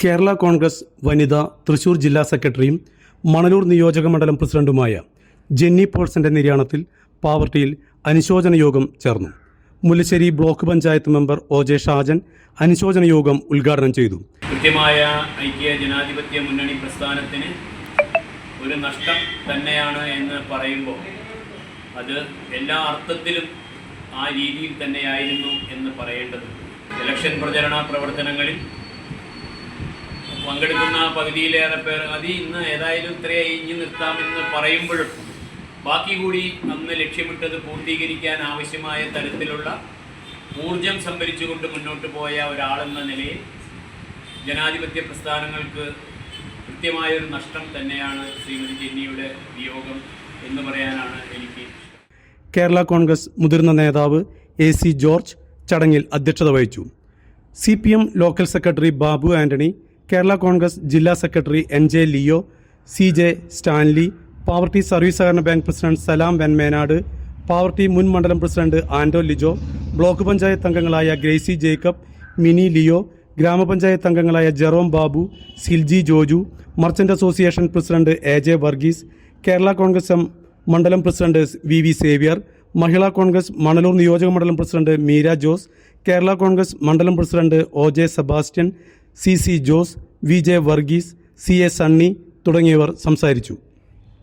കേരള കോൺഗ്രസ് വനിത തൃശൂർ ജില്ലാ സെക്രട്ടറിയും മണലൂർ നിയോജക മണ്ഡലം പ്രസിഡന്റുമായ ജെന്നി പോൾസന്റെ നിര്യാണത്തിൽ പാവർട്ടിയിൽ അനുശോചന യോഗം ചേർന്നു. Mullassery block panchayat member O J Shajan അനുശോചന യോഗം ഉദ്ഘാടനം ചെയ്തു. കൃത്യമായ ഐക്യ ജനാധിപത്യ മുന്നണി പ്രസ്ഥാനത്തിന് ഒരു നഷ്ടം തന്നെയാണ് എന്ന് പറയുമ്പോൾ അത് എല്ലാ അർത്ഥത്തിലും ആ രീതിയിൽ തന്നെയായിരുന്നു എന്ന് പറയേണ്ടത് ഇലക്ഷൻ പ്രചരണ പ്രവർത്തനങ്ങളിൽ പങ്കെടുക്കുന്ന പകുതിയിലേറെ പേർ അത് ഇന്ന് ഏതായാലും ഇത്രയായി ഇഞ്ഞു നിർത്താമെന്ന് പറയുമ്പോഴും ബാക്കി കൂടി അന്ന് ലക്ഷ്യമിട്ടത് പൂർത്തീകരിക്കാൻ ആവശ്യമായ തരത്തിലുള്ള ഊർജം സംഭരിച്ചുകൊണ്ട് മുന്നോട്ട് പോയ ഒരാളെന്ന നിലയിൽ ജനാധിപത്യ പ്രസ്ഥാനങ്ങൾക്ക് കൃത്യമായൊരു നഷ്ടം തന്നെയാണ് ശ്രീമതി ജെന്നിയുടെ വിയോഗം എന്ന് പറയാനാണ് എനിക്ക് കേരള കോൺഗ്രസ് മുതിർന്ന നേതാവ് എ സി ജോർജ് ചടങ്ങിൽ അധ്യക്ഷത വഹിച്ചു. C P M local secretary Babu Antony Kerala Congress ജില്ലാ secretary N J Leo C J Stanley Pavaratty service സഹകരണ ബാങ്ക് പ്രസിഡന്റ് സലാം വെൻമേനാട് പാവർട്ടി മുൻ മണ്ഡലം പ്രസിഡന്റ് ആൻഡോ ലിജോ ബ്ലോക്ക് പഞ്ചായത്ത് അംഗങ്ങളായ ഗ്രേസി ജേക്കബ് മിനി ലിയോ ഗ്രാമപഞ്ചായത്ത് അംഗങ്ങളായ Jerome Babu Silji Joju merchant association president A J Varghese Kerala Congress M മണ്ഡലം president V V Xavier Mahila Congress Manalur നിയോജക മണ്ഡലം president Meera Jose Kerala Congress മണ്ഡലം president O J Sebastian C C Jose V J Varghese C A Sunny തുടങ്ങിയവർ സംസാരിച്ചു.